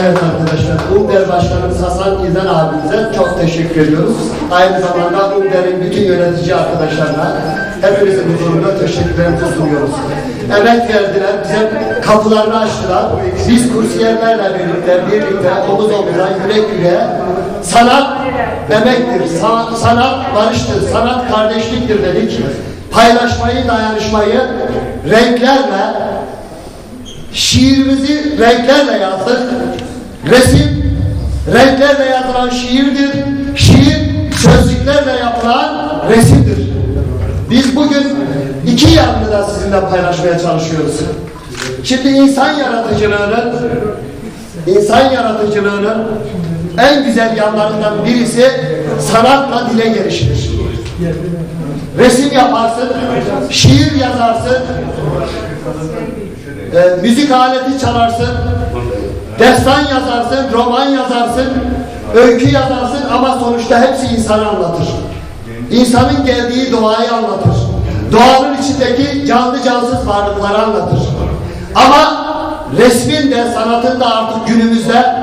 Evet arkadaşlar, Umder Başkanımız Hasan İzan abimize çok teşekkür ediyoruz. Aynı zamanda Umder'in bütün yönetici arkadaşlarına hepinizin huzurunda teşekkürlerimizi sunuyoruz. Emek verdiler, bize kapılarını açtılar. Biz kursiyerlerle birlikte, birlikte omuz omuza, yürek yüreğe sanat emektir, sa- sanat barıştır, sanat kardeşliktir dedik. Paylaşmayı, dayanışmayı renklerle, Şiirimizi renklerle yazdık. Resim renklerle yazılan şiirdir. Şiir sözcüklerle yapılan resimdir. Biz bugün iki yanını da sizinle paylaşmaya çalışıyoruz. Şimdi insan yaratıcılığının insan yaratıcılığının en güzel yanlarından birisi sanatla dile gelişidir. Resim yaparsın, şiir yazarsın, e, müzik aleti çalarsın, destan yazarsın, roman yazarsın, öykü yazarsın ama sonuçta hepsi insanı anlatır. İnsanın geldiği doğayı anlatır. Doğanın içindeki canlı cansız varlıkları anlatır. Ama resmin de sanatın da artık günümüzde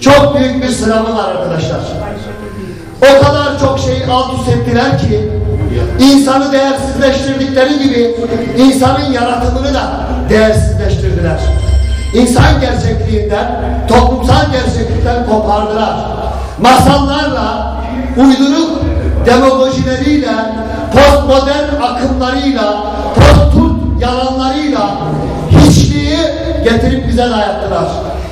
çok büyük bir sınavı var arkadaşlar. O kadar çok şey alt üst ettiler ki insanı değersizleştirdikleri gibi insanın yaratımını da değersizleştirdiler. İnsan gerçekliğinden, toplumsal gerçeklikten kopardılar. Masallarla, uyduruk demagojileriyle, postmodern akımlarıyla, post yalanlarıyla hiçliği getirip bize dayattılar.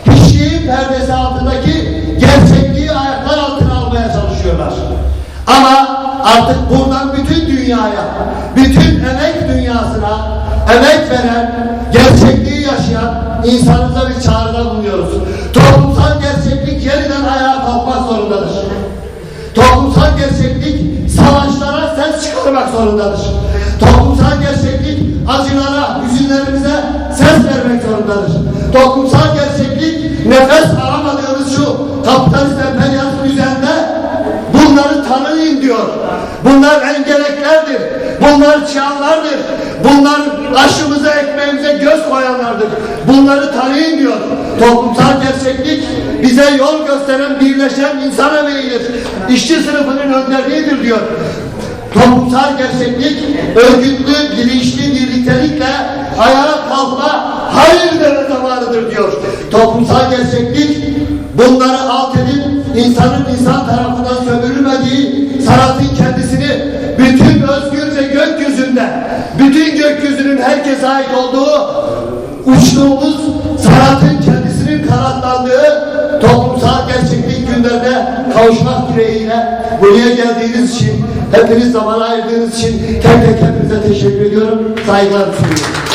Hiçliğin perdesi altındaki gerçekliği ayaklar altına almaya çalışıyorlar. Ama artık buradan bütün dünyaya, bütün emek dünyasına emek veren, gerçekliği yaşayan insanımıza bir çağrıda bulunuyoruz. Toplumsal gerçeklik yeniden ayağa kalkmak zorundadır. Toplumsal gerçeklik savaşlara ses çıkarmak zorundadır. Toplumsal gerçeklik acılara, hüzünlerimize ses vermek zorundadır. Toplumsal gerçeklik nefes alamadığımız şu kapitalist emperyalizm üzerinde bunları tanıyın diyor. Bunlar engeleklerdir. Bunlar çiyanlardır. Bunlar aşımıza, ekmeğimize göz koyanlardır. Bunları tanıyın diyor. Toplumsal gerçeklik bize yol gösteren, birleşen insan emeğidir. İşçi sınıfının önderliğidir diyor. Toplumsal gerçeklik örgütlü, bilinçli birliktelikle ayağa kalkma, hayır deme zamanıdır diyor. Toplumsal gerçeklik bunları alt edip insanın insan tarafından sömürülmediği gökyüzünde, bütün gökyüzünün herkese ait olduğu uçtuğumuz sanatın kendisinin kanatlandığı toplumsal gerçeklik günlerine kavuşmak dileğiyle buraya geldiğiniz için, hepiniz zaman ayırdığınız için tek tek hepinize teşekkür ediyorum. Saygılar sunuyorum.